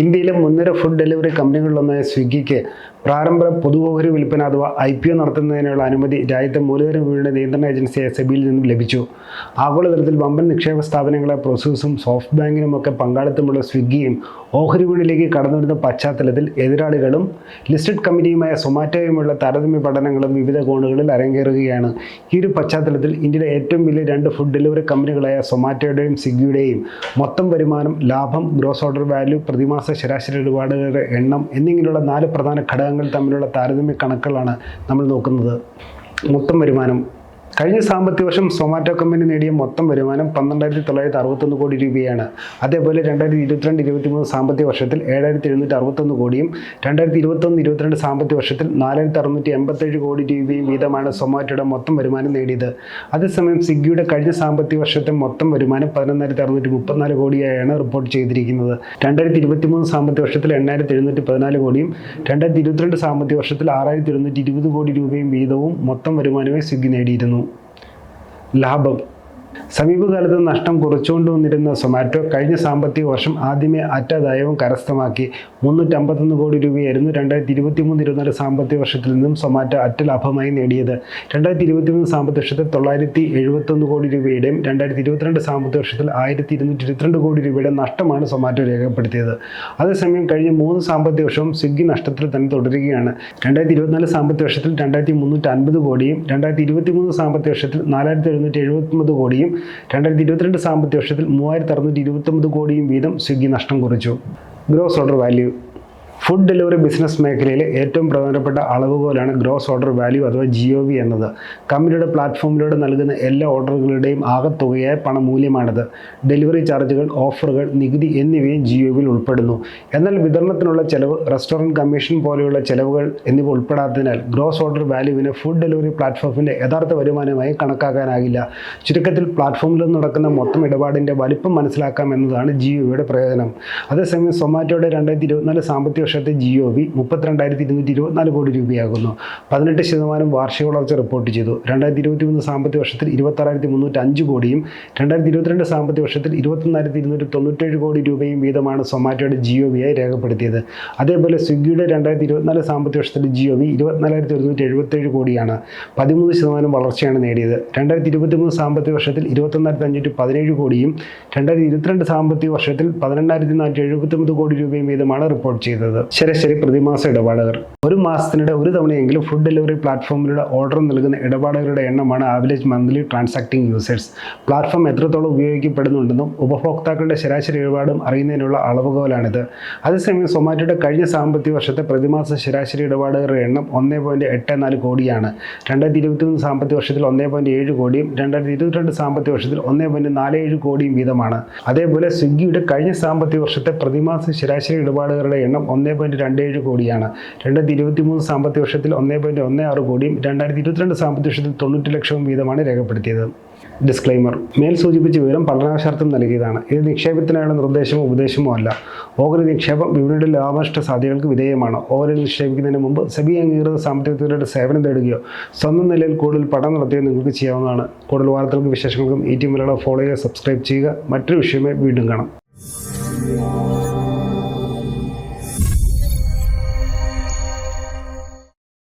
ഇന്ത്യയിലെ മുൻനിര food delivery കമ്പനികളിലൊന്നായ സ്വിഗ്ഗിക്ക് പ്രാരംഭ പൊതുവഹരി വിൽപ്പന അഥവാ ഐ പി ഒ നടത്തുന്നതിനുള്ള അനുമതി രാജ്യത്തെ മൂലധന വിപണിയുടെ നിയന്ത്രണ ഏജൻസിയായ സെബിയിൽ നിന്നും ലഭിച്ചു. ആഗോളതലത്തിൽ വമ്പൻ നിക്ഷേപ സ്ഥാപനങ്ങളെ പ്രൊസൂസും സോഫ്റ്റ് ബാങ്കിനുമൊക്കെ പങ്കാളിത്തമുള്ള സ്വിഗ്ഗിയും ഓഹരി വിപണിയിലേക്ക് കടന്നുവരുന്ന പശ്ചാത്തലത്തിൽ എതിരാളികളും ലിസ്റ്റഡ് കമ്പനിയുമായ സൊമാറ്റോയുമുള്ള താരതമ്യ പഠനങ്ങളും വിവിധ കോണുകളിൽ അരങ്ങേറുകയാണ്. ഈ ഒരു പശ്ചാത്തലത്തിൽ ഇന്ത്യയിലെ ഏറ്റവും വലിയ രണ്ട് ഫുഡ് ഡെലിവറി കമ്പനികളായ സൊമാറ്റോയുടെയും സ്വിഗ്ഗിയുടെയും മൊത്തം വരുമാനം ലാഭം ഗ്രോസ് ഓർഡർ വാല്യൂ പ്രതിമാസ ശരാശരി ഇടപാടുകളുടെ എണ്ണം എന്നിങ്ങനെയുള്ള നാല് പ്രധാന ഘടകങ്ങൾ തമ്മിലുള്ള താരതമ്യ കണക്കുകളാണ് നമ്മൾ നോക്കുന്നത്. മൊത്തം വരുമാനം കഴിഞ്ഞ സാമ്പത്തിക വർഷം സൊമാറ്റോ കമ്പനി നേടിയ മൊത്തം വരുമാനം പന്ത്രണ്ടായിരത്തി തൊള്ളായിരത്തി അറുപത്തൊന്ന് കോടി രൂപയാണ്. അതേപോലെ രണ്ടായിരത്തി ഇരുപത്തിരണ്ട് ഇരുപത്തി മൂന്ന് സാമ്പത്തിക വർഷത്തിൽ ഏഴായിരത്തി എഴുന്നൂറ്റി അറുപത്തൊന്ന് കോടിയും രണ്ടായിരത്തി ഇരുപത്തൊന്ന് ഇരുപത്തിരണ്ട് സാമ്പത്തിക വർഷത്തിൽ നാലായിരത്തി അറുന്നൂറ്റി എൺപത്തേഴ് കോടി രൂപയും വീതമാണ് സൊമാറ്റോയുടെ മൊത്തം വരുമാനം നേടിയത്. അതേസമയം സ്വിഗ്ഗിയുടെ കഴിഞ്ഞ സാമ്പത്തിക വർഷത്തെ മൊത്തം വരുമാനം പതിനൊന്നായിരത്തി അറുന്നൂറ്റി മുപ്പത്തിനാല് കോടിയായാണ് റിപ്പോർട്ട് ചെയ്തിരിക്കുന്നത്. രണ്ടായിരത്തി ഇരുപത്തി മൂന്ന് സാമ്പത്തിക വർഷത്തിൽ എണ്ണായിരത്തി എഴുന്നൂറ്റി പതിനാല് കോടിയും രണ്ടായിരത്തി ഇരുപത്തിരണ്ട് സാമ്പത്തിക വർഷത്തിൽ ആറായിരത്തി എഴുന്നൂറ്റി ഇരുപത് കോടി രൂപയും വീതവും മൊത്തം വരുമാനമായി സ്വിഗ്ഗി നേടിയിരുന്നു. ലാഭം സമീപകാലത്ത് നഷ്ടം കുറച്ചുകൊണ്ടുവന്നിരുന്ന സൊമാറ്റോ കഴിഞ്ഞ സാമ്പത്തിക വർഷം ആദ്യമേ അറ്റാദായവും കരസ്ഥമാക്കി. മുന്നൂറ്റമ്പത്തൊന്ന് കോടി രൂപയായിരുന്നു രണ്ടായിരത്തി ഇരുപത്തി മൂന്ന് ഇരുപത്തിനാല് സാമ്പത്തിക വർഷത്തിൽ നിന്നും സൊമാറ്റോ അറ്റ ലാഭമായി നേടിയത്. രണ്ടായിരത്തി ഇരുപത്തി മൂന്ന് സാമ്പത്തിക വർഷത്തിൽ തൊള്ളായിരത്തി എഴുപത്തൊന്ന് കോടി രൂപയുടെയും രണ്ടായിരത്തി ഇരുപത്തിരണ്ട് സാമ്പത്തിക വർഷത്തിൽ ആയിരത്തി ഇരുന്നൂറ്റി ഇരുപത്തിരണ്ട് കോടി രൂപയുടെ നഷ്ടമാണ് സൊമാറ്റോ രേഖപ്പെടുത്തിയത്. അതേസമയം കഴിഞ്ഞ മൂന്ന് സാമ്പത്തിക വർഷവും സ്വിഗ്ഗി നഷ്ടത്തിൽ തന്നെ തുടരുകയാണ്. രണ്ടായിരത്തി ഇരുപത്തിനാല് സാമ്പത്തിക വർഷത്തിൽ രണ്ടായിരത്തി മുന്നൂറ്റി അൻപത് കോടിയും രണ്ടായിരത്തി ഇരുപത്തി മൂന്ന് സാമ്പത്തിക വർഷത്തിൽ നാലായിരത്തി എഴുന്നൂറ്റി എഴുപത്തി കോടിയും രണ്ടായിരത്തി ഇരുപത്തിരണ്ട് സാമ്പത്തിക വർഷത്തിൽ മൂവായിരത്തി അറുന്നൂറ്റി ഇരുപത്തൊമ്പത് കോടിയും വീതം സ്വിഗ്ഗി നഷ്ടം കുറിച്ചു. Gross order value food delivery business മേഖലയിലെ ഏറ്റവും പ്രധാനപ്പെട്ട അളവുകോലാണ് ഗ്രോസ് ഓർഡർ വാല്യൂ അഥവാ ജി വി എന്നത്. കമ്പനിയുടെ പ്ലാറ്റ്ഫോമിലൂടെ നൽകുന്ന എല്ലാ ഓർഡറുകളുടെയും ആകത്തുകയായ പണമൂല്യമാണിത്. ഡെലിവറി ചാർജുകൾ ഓഫറുകൾ നികുതി എന്നിവയും ജി വിയിൽ ഉൾപ്പെടുന്നു. എന്നാൽ വിതരണത്തിനുള്ള ചെലവ് റെസ്റ്റോറന്റ് കമ്മീഷൻ പോലെയുള്ള ചെലവുകൾ എന്നിവ ഉൾപ്പെടാത്തതിനാൽ ഗ്രോസ് ഓർഡർ വാല്യൂവിനെ ഫുഡ് ഡെലിവറി പ്ലാറ്റ്ഫോമിന്റെ യഥാർത്ഥ വരുമാനമായി കണക്കാക്കാനാകില്ല. ചുരുക്കത്തിൽ പ്ലാറ്റ്ഫോമിൽ നടക്കുന്ന മൊത്തം ഇടപാടിന്റെ വലിപ്പം മനസ്സിലാക്കാം എന്നതാണ് ജി ഒ വിയുടെ പ്രയോജനം. അതേസമയം സൊമാറ്റോയുടെ രണ്ടായിരത്തി ഇരുപത്തിനാല് സാമ്പത്തിക വർഷത്തെ ജി ഒ വി മുപ്പത്തിരണ്ടായിരത്തി ഇരുന്നൂറ്റി ഇരുപത്തിനാല് കോടി രൂപയാകുന്നു. പതിനെട്ട് ശതമാനം വാർഷിക വളർച്ച റിപ്പോർട്ട് ചെയ്തു. രണ്ടായിരത്തി ഇരുപത്തി മൂന്ന് സാമ്പത്തിക വർഷത്തിൽ ഇരുപത്താറായിരത്തി മുന്നൂറ്റി അഞ്ച് കോടിയും രണ്ടായിരത്തി ഇരുപത്തിരണ്ട് സാമ്പത്തിക വർഷത്തിൽ ഇരുപത്തൊന്നായിരത്തി ഇരുന്നൂറ്റി തൊണ്ണൂറ്റേഴ് കോടി രൂപയും വീതമാണ് സൊമാറ്റോയുടെ ജി ഒ വിയായി രേഖപ്പെടുത്തിയത്. അതേപോലെ സ്വിഗ്ഗിയുടെ രണ്ടായിരത്തി ഇരുപത്തിനാല് സാമ്പത്തിക വർഷത്തിൽ ജി ഒ വി ഇരുപത്തിനാലായിരത്തി ഒരുന്നൂറ്റി എഴുപത്തേഴ് കോടിയാണ്. പതിമൂന്ന് ശതമാനം വളർച്ചയാണ് നേടിയത്. രണ്ടായിരത്തി ഇരുപത്തി മൂന്ന് സാമ്പത്തിക വർഷത്തിൽ ഇരുപത്തൊന്നായിരത്തി അഞ്ഞൂറ്റി പതിനേഴ് കോടിയും രണ്ടായിരത്തി ഇരുപത്തിരണ്ട് സാമ്പത്തിക വർഷത്തിൽ പതിനെണ്ണായിരത്തി നാനൂറ്റി എഴുപത്തൊമ്പത് കോടി രൂപയും വീതമാണ് റിപ്പോർട്ട് ചെയ്തത്. ശരാശരി പ്രതിമാസ ഇടപാടുകൾ. ഒരു മാസത്തിനിടെ ഒരു തവണയെങ്കിലും ഫുഡ് ഡെലിവറി പ്ലാറ്റ്ഫോമിലൂടെ ഓർഡർ നൽകുന്ന ഇടപാടുകളുടെ എണ്ണമാണ് average monthly transacting users platform എത്രത്തോളം ഉപയോഗിക്കപ്പെടുന്നുണ്ടെന്നും ഉപഭോക്താക്കളുടെ ശരാശരി ഇടപാടും അറിയുന്നതിനുള്ള അളവുകോലാണിത്. അതേസമയം സൊമാറ്റോയുടെ കഴിഞ്ഞ സാമ്പത്തിക വർഷത്തെ പ്രതിമാസ ശരാശരി ഇടപാടുകളുടെ എണ്ണം ഒന്നേ പോയിന്റ് എട്ട് നാല് കോടിയാണ്. രണ്ടായിരത്തി ഇരുപത്തി മൂന്ന് സാമ്പത്തിക വർഷത്തിൽ ഒന്നേ പോയിന്റ് ഏഴ് കോടിയും രണ്ടായിരത്തി ഇരുപത്തിരണ്ട് സാമ്പത്തിക വർഷത്തിൽ ഒന്നേ പോയിന്റ് നാല് ഏഴ് കോടിയും വീതമാണ്. അതേപോലെ സ്വിഗ്ഗിയുടെ കഴിഞ്ഞ സാമ്പത്തിക വർഷത്തെ പ്രതിമാസ ശരാശരി ഇടപാടുകളുടെ എണ്ണം ഒന്നേ പോയിന്റ് രണ്ട് ഏഴ് കോടിയാണ്. രണ്ടായിരത്തി ഇരുപത്തി മൂന്ന് സാമ്പത്തിക വർഷത്തിൽ ഒന്നേ പോയിന്റ് ഒന്ന് ആറ് കോടിയും രണ്ടായിരത്തി ഇരുപത്തിരണ്ട് സാമ്പത്തിക വർഷത്തിൽ തൊണ്ണൂറ്റി ലക്ഷവും വീതമാണ് രേഖപ്പെടുത്തിയത്. ഡിസ്ക്ലൈമർ മേൽ സൂചിപ്പിച്ച വിവരം പഠനാശാർത്ഥം നൽകിയതാണ്. ഇത് നിക്ഷേപത്തിനായുള്ള നിർദ്ദേശമോ ഉപദേശമോ അല്ല. ഓഹരി നിക്ഷേപം വിപണിയുടെ ലാഭനഷ്ട സാധ്യതകൾക്ക് വിധേയമാണ്. ഓഹരി നിക്ഷേപിക്കുന്നതിന് മുമ്പ് സെബി അംഗീകൃത സാമ്പത്തിക സേവനം തേടുകയോ സ്വന്തം നിലയിൽ കൂടുതൽ പഠനം നടത്തുകയോ നിങ്ങൾക്ക് ചെയ്യാവുന്നതാണ്. കൂടുതൽ വാർത്തകൾക്കും വിശേഷങ്ങൾക്കും ഈ ടി മലയാളം ഫോളോ ചെയ്യുക സബ്സ്ക്രൈബ് ചെയ്യുക. മറ്റൊരു വിഷയമേ വീണ്ടും കാണാം.